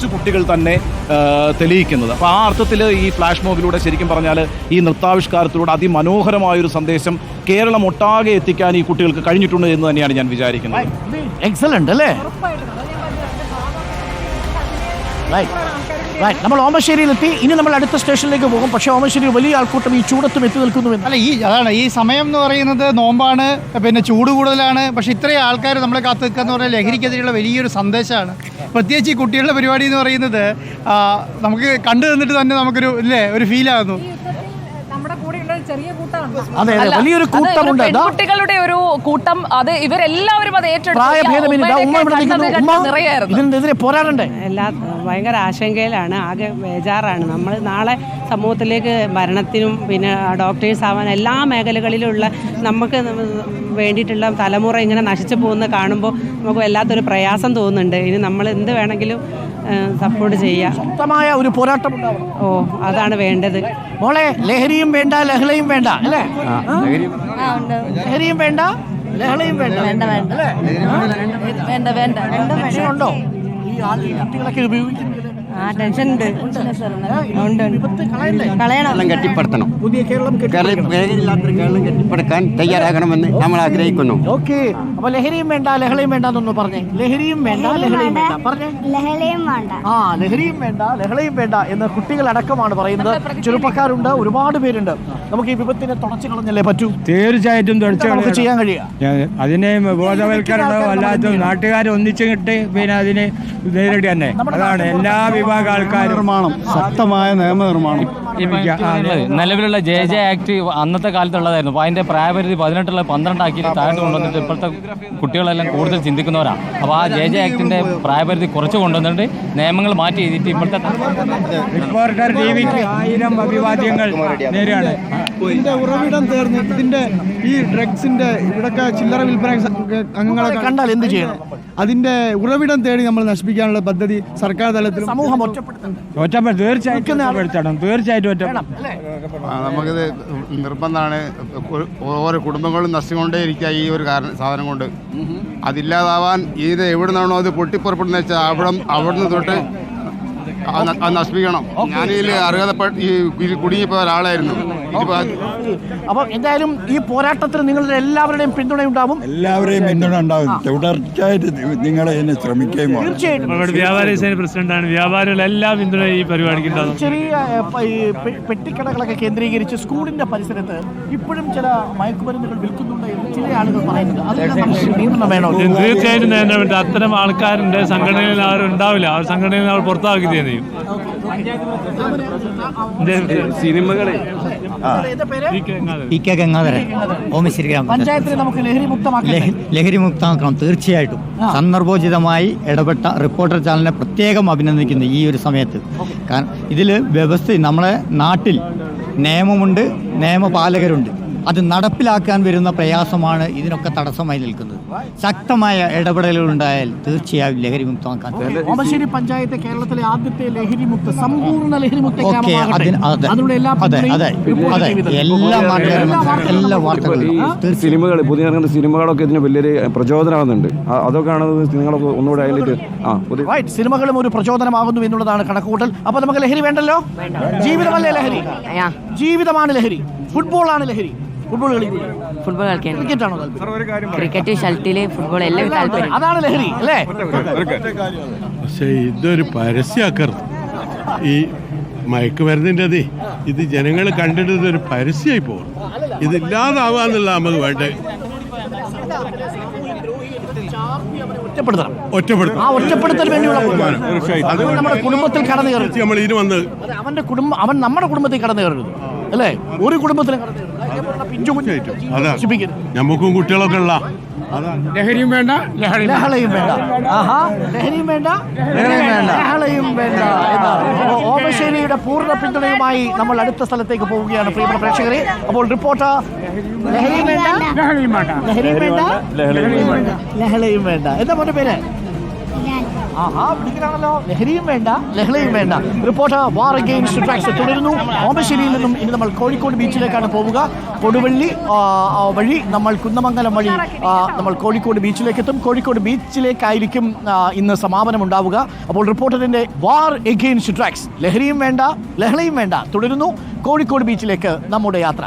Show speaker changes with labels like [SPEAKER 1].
[SPEAKER 1] കൊച്ചു കുട്ടികൾ തന്നെ തെളിയിക്കുന്നത്. അപ്പോൾ ആ അർത്ഥത്തിൽ ഈ ഫ്ലാഷ് മോബിലൂടെ ശരിക്കും പറഞ്ഞാൽ ഈ നൃത്താവിഷ്കാരത്തിലൂടെ അതിമനോഹരമായൊരു സന്ദേശം കേരളം ഒട്ടാകെ എത്തിക്കാൻ ഈ കുട്ടികൾക്ക് കഴിഞ്ഞിട്ടുണ്ട് എന്ന് തന്നെയാണ് ഞാൻ വിചാരിക്കുന്നത്.
[SPEAKER 2] എക്സലന്റ് അല്ലേ? റൈറ്റ്. നമ്മൾ ഓമശ്ശേരിയിലെത്തി. ഇനി നമ്മൾ അടുത്ത സ്റ്റേഷനിലേക്ക് പോകും. പക്ഷേ ഓമശ്ശേരി വലിയ ആൾക്കൂട്ടം ഈ ചൂടത്തും എത്തി നിൽക്കുന്നു
[SPEAKER 3] അല്ല ഈ അതാണ് ഈ സമയം എന്ന് പറയുന്നത് നോമ്പാണ് പിന്നെ ചൂട് കൂടുതലാണ്. പക്ഷേ ഇത്രയും ആൾക്കാർ നമ്മളെ കാത്തു നിൽക്കുക എന്ന് പറഞ്ഞാൽ ലഹരിക്കെതിരെയുള്ള വലിയൊരു സന്ദേശമാണ്. പ്രത്യേകിച്ച് ഈ കുട്ടികളുടെ പരിപാടി എന്ന് പറയുന്നത് നമുക്ക് കണ്ടു തന്നിട്ട് തന്നെ നമുക്കൊരു ഇല്ലേ ഒരു ഫീലാകുന്നു
[SPEAKER 4] നമ്മുടെ കൂടെയുള്ള ഒരു ചെറിയ കൂട്ടമാണ്
[SPEAKER 2] അതെ അതെ.
[SPEAKER 5] അല്ല,
[SPEAKER 2] വലിയൊരു കൂട്ടമുണ്ട് കുട്ടികളുടെ
[SPEAKER 5] പെൺകുട്ടികളുടെ ഒരു കൂട്ടം അത് ഇവരെല്ലാവരും അത് ഏറ്റെടുത്തു.
[SPEAKER 2] ഉമ്മ ഇവിടെ
[SPEAKER 5] ഉമ്മയുടെയൊക്കെ
[SPEAKER 2] നിൽക്കുന്നു
[SPEAKER 5] കണ്ണത്
[SPEAKER 2] ഉമ്മ
[SPEAKER 5] കണ്ട് നിറയായിരുന്നു.
[SPEAKER 2] ഇതിനെതിരെ പോരാടണ്ടേ?
[SPEAKER 6] എല്ലാ ഭയങ്കര ആശങ്കയിലാണ്. ആകെ ബേജാറാണ്. നമ്മൾ നാളെ സമൂഹത്തിലേക്ക് ഭരണത്തിനും പിന്നെ ഡോക്ടേഴ്സ് ആവാൻ എല്ലാ മേഖലകളിലുള്ള നമുക്ക് വേണ്ടിയിട്ടുള്ള തലമുറ ഇങ്ങനെ നശിച്ചു പോകുന്ന കാണുമ്പോൾ നമുക്ക് വല്ലാത്തൊരു പ്രയാസം തോന്നുന്നുണ്ട്. ഇനി നമ്മൾ എന്ത് വേണമെങ്കിലും സപ്പോർട്ട് ചെയ്യുക
[SPEAKER 2] ശക്തമായ ഒരു പോരാട്ടം ഉണ്ടാവണം.
[SPEAKER 6] ഓ അതാണ് വേണ്ടത്.
[SPEAKER 2] മോളെ ലഹരിയും വേണ്ട ലഹളയും വേണ്ട അല്ലേ? ലഹരിയും വേണ്ട ലഹളയും വേണ്ട.
[SPEAKER 5] വേണ്ട വേണ്ട. വേണ്ട വേണ്ട.
[SPEAKER 2] ഉണ്ടോ ഈ ആൾ കുട്ടികളൊക്കെ ഉപയോഗിക്കുന്നത്
[SPEAKER 5] ആ ടെൻഷൻ ഉണ്ട്. കളയണം.
[SPEAKER 7] കെട്ടിപ്പടുത്തണം.
[SPEAKER 2] പുതിയ കേരളം
[SPEAKER 7] കേരളം പേരില്ലാത്തൊരു കേരളം കെട്ടിപ്പടുക്കാൻ തയ്യാറാകണമെന്ന് നമ്മൾ ആഗ്രഹിക്കുന്നു.
[SPEAKER 2] ഓക്കെ. അപ്പൊ ലഹരിയും വേണ്ട ലഹളയും വേണ്ട എന്നൊന്ന് പറഞ്ഞേ. ലഹരിയും വേണ്ട ലഹളയും വേണ്ട. പറഞ്ഞേ.
[SPEAKER 8] ലഹളയും വേണ്ട.
[SPEAKER 2] ആ ലഹരിയും വേണ്ട ലഹളയും വേണ്ട എന്ന് കുട്ടികളടക്കമാണ് പറയുന്നത്. ചെറുപ്പക്കാരുണ്ട് ഒരുപാട് പേരുണ്ട്. നമുക്ക് ഈ വിപത്തിനെ തുടച്ചു കളഞ്ഞല്ലേ പറ്റൂ?
[SPEAKER 9] തീർച്ചയായിട്ടും
[SPEAKER 2] നമുക്ക് ചെയ്യാൻ കഴിയുക?
[SPEAKER 9] അതിനെ ബോധവൽക്കരണമോ അല്ലാത്ത നാട്ടുകാരെ ഒന്നിച്ചു കിട്ടി പിന്നെ അതിനെ നേരിടുക തന്നെ അതാണ് എല്ലാ വിഭാഗം ആൾക്കാർ
[SPEAKER 3] നിർമ്മാണം ശക്തമായ നിയമനിർമ്മാണം.
[SPEAKER 10] നിലവിലുള്ള ജെ ജെ ആക്ട് അന്നത്തെ കാലത്തുള്ളതായിരുന്നു. അപ്പോൾ അതിന്റെ പ്രായപരിധി പതിനെട്ടുള്ള പന്ത്രണ്ടാക്കി താഴ്ത്തു കൊണ്ടുവന്നിട്ട് ഇപ്പോഴത്തെ കുട്ടികളെല്ലാം കൂടുതൽ ചിന്തിക്കുന്നവരാണ് അപ്പോൾ ആ ജെ ജെ ആക്ടിന്റെ പ്രായപരിധി കുറച്ച് കൊണ്ടുവന്നിട്ട് നിയമങ്ങൾ മാറ്റി എഴുതിയിട്ട് ഇപ്പോഴത്തെ
[SPEAKER 9] റിപ്പോർട്ടർ ടി വിക്ക് ആയിരം അഭിവാദ്യങ്ങൾ നേരെയാണ്
[SPEAKER 3] ഇതിന്റെ ഉറവിടം തീർന്ന് ഇതിന്റെ ഈ ഡ്രഗ്സിന്റെ ഇവിടൊക്കെ ചില്ലറ വിൽപ്പന അംഗങ്ങളൊക്കെ
[SPEAKER 2] കണ്ടാൽ എന്ത് ചെയ്യണം?
[SPEAKER 3] അതിന്റെ ഉറവിടം തേടി നമ്മൾ നശിപ്പിക്കാനുള്ള പദ്ധതി സർക്കാർ തലത്തിൽ
[SPEAKER 2] സമൂഹം
[SPEAKER 9] തീർച്ചയായിട്ടും തീർച്ചയായിട്ടും
[SPEAKER 11] നമുക്കിത് നിർബന്ധമാണ്. ഓരോ കുടുംബങ്ങളും നശിച്ചുകൊണ്ടേയിരിക്കുക ഈ ഒരു കാരണം സാധനം കൊണ്ട്. അതില്ലാതാവാൻ ഇത് എവിടെ നിന്നാണോ അത് പൊട്ടിപ്പുറപ്പെടുന്ന വെച്ചാൽ അവിടെ അവിടുന്ന് തൊട്ട് നശിപ്പിക്കണം. ഞാനിതിൽ അർഹതപ്പെട്ട ഈ കുടുങ്ങിപ്പോയ ഒരാളായിരുന്നു.
[SPEAKER 2] അപ്പൊ എന്തായാലും ഈ പോരാട്ടത്തിൽ നിങ്ങളുടെ എല്ലാവരുടെയും പിന്തുണ ഉണ്ടാവും.
[SPEAKER 12] എല്ലാവരെയും പിന്തുണ ഉണ്ടാവും. തുടർച്ചയായിട്ട് നിങ്ങൾ ഇതിനെ ശ്രമിക്കുകയും.
[SPEAKER 2] തീർച്ചയായിട്ടും.
[SPEAKER 9] വ്യാപാരി സേന പ്രസിഡന്റാണ് വ്യാപാരികൾ എല്ലാ പിന്തുണ ഈ പരിപാടിക്ക് ഉണ്ടാവും.
[SPEAKER 2] ചെറിയ ഈ പെട്ടിക്കടകളൊക്കെ കേന്ദ്രീകരിച്ച് സ്കൂളിന്റെ പരിസരത്ത് ഇപ്പോഴും ചില മയക്കുമരുന്നുകൾ വിൽക്കുന്നുണ്ട് എന്ന് ചില ആളുകൾ പറയുന്നുണ്ട്.
[SPEAKER 9] തീർച്ചയായിട്ടും അത്തരം ആൾക്കാരുടെ സംഘടനയിൽ അവർ ഉണ്ടാവില്ല. ആ സംഘടനയിൽ അവർ പുറത്താക്കി ചെയ്യും.
[SPEAKER 10] സിനിമകളെ.
[SPEAKER 7] കെ ഗംഗാധരൻ. ഓമി
[SPEAKER 2] പഞ്ചായത്തിനെ നമുക്ക് ലഹരി മുക്തമാക്കാം
[SPEAKER 7] ലഹരി മുക്തമാക്കണം തീർച്ചയായിട്ടും. സന്ദർഭോചിതമായി ഇടപെട്ട റിപ്പോർട്ടർ ചാനലിനെ പ്രത്യേകം അഭിനന്ദിക്കുന്നു ഈ ഒരു സമയത്ത്. കാരണം ഇതിൽ വ്യവസ്ഥ നമ്മളെ നാട്ടിൽ നിയമമുണ്ട് നിയമപാലകരുണ്ട്. അത് നടപ്പിലാക്കാൻ വരുന്ന പ്രയാസമാണ് ഇതിനൊക്കെ തടസ്സമായി നിൽക്കുന്നത്. ശക്തമായ ഇടപെടലുകൾ ഉണ്ടായാൽ തീർച്ചയായും ലഹരി മുക്തമാക്കാൻ
[SPEAKER 2] ഓമശ്ശേരി പഞ്ചായത്ത് കേരളത്തിലെ ആദ്യത്തെ ലഹരി മുക്ത സമ്പൂർണ ലഹരി മുക്ത
[SPEAKER 7] ഓക്കെ. അതിന് അതെ അതെ അതെ അതെ എല്ലാ നാട്ടുകാരും എല്ലാ വാർത്തകളും
[SPEAKER 10] സിനിമകൾ പുതിയ ഇറങ്ങുന്ന സിനിമകളൊക്കെ ഇതിന് വലിയൊരു പ്രചോദനമാകുന്നുണ്ട്. അതൊക്കെ അതൊക്കെയാണ് നിങ്ങളൊക്കെ ഒന്നുകൂടെ ഹൈലൈറ്റ് ആ
[SPEAKER 2] സിനിമകളും ഒരു പ്രചോദനമാകുന്നു എന്നുള്ളതാണ് കണക്കുകൂട്ടൽ. അപ്പൊ നമുക്ക് ലഹരി വേണ്ടല്ലോ? ജീവിതമല്ലേ ലഹരി? ജീവിതമാണ് ലഹരി. ഫുട്ബോളാണ് ലഹരി. ഫുട്ബോൾ കളിക്കുക
[SPEAKER 6] ഫുട്ബോൾ കളിക്കാൻ.
[SPEAKER 2] ക്രിക്കറ്റ് ആണോ? താല്പര്യം
[SPEAKER 6] ക്രിക്കറ്റ് ഷട്ടിൽ ഫുട്ബോൾ എല്ലാം താല്പര്യം.
[SPEAKER 2] അതാണ് ലഹരി അല്ലേ?
[SPEAKER 9] പക്ഷേ ഇതൊരു പരസ്യമാക്കരുത് ഈ മയക്കുമരുന്നിന്റെതേ ഇത് ജനങ്ങൾ കണ്ടിട്ട് ഒരു പരസ്യമായി പോകും. ഇതില്ലാതാവാന്നുള്ള നമുക്ക് വേണ്ടേ?
[SPEAKER 2] ഒറ്റപ്പെടുത്തണം.
[SPEAKER 9] ഒറ്റപ്പെടുത്തണം.
[SPEAKER 2] ആ ഒറ്റപ്പെടുത്തൽ വേണ്ടിയുള്ള അത് നമ്മുടെ കുടുംബത്തിൽ കടന്നു കയറരുത്.
[SPEAKER 9] നമ്മൾ ഇതിന് വന്ന്
[SPEAKER 2] അവന്റെ കുടുംബം അവൻ നമ്മുടെ കുടുംബത്തിൽ കടന്നു കയറരുത്. അല്ലേ? ഒരു കുടുംബത്തിലും കടന്നു കയറരുത്. അതേപോലുള്ള പിഞ്ചു കുഞ്ഞു
[SPEAKER 9] അതാ. നമുക്കും കുട്ടികളൊക്കെ ഉള്ള. ലഹരിയും വേണ്ട
[SPEAKER 2] ലഹളയും വേണ്ട. ആഹാ. ലഹരിയും വേണ്ട. ലഹളയും വേണ്ട. ഓമശ്ശേരിയുടെ പൂർണ പിന്തുണയുമായി നമ്മൾ അടുത്ത സ്ഥലത്തേക്ക് പോവുകയാണ് പ്രിയപ്പെട്ട പ്രേക്ഷകരെ. അപ്പോൾ റിപ്പോർട്ടർ ലഹരിയും വേണ്ട. ലഹരിയും വേണ്ട. ലഹരിയും വേണ്ട. ലഹളയും വേണ്ട. എന്താ മോന്റെ പേര്? ആഹാ ലഹരിയും വേണ്ട ലഹളയും വേണ്ട. റിപ്പോർട്ടർ വാർ അഗെയിൻസ്റ്റ് ട്രാക്സ് തുടരുന്നു. ഓമശ്ശേരിയിൽ നിന്നും ഇനി നമ്മൾ കോഴിക്കോട് ബീച്ചിലേക്കാണ് പോവുക. കൊടുവള്ളി വഴി നമ്മൾ കുന്നമംഗലം വഴി നമ്മൾ കോഴിക്കോട് ബീച്ചിലേക്ക് എത്തും കോഴിക്കോട് ബീച്ചിലേക്കായിരിക്കും ഇന്ന് സമാപനം ഉണ്ടാവുക അപ്പോൾ റിപ്പോർട്ടറിന്റെ വാർ എഗെയിൻസ്റ്റ് ട്രാക്സ് ലഹരിയും വേണ്ട ലഹളയും വേണ്ട തുടരുന്നു. കോഴിക്കോട് ബീച്ചിലേക്ക് നമ്മുടെ യാത്ര.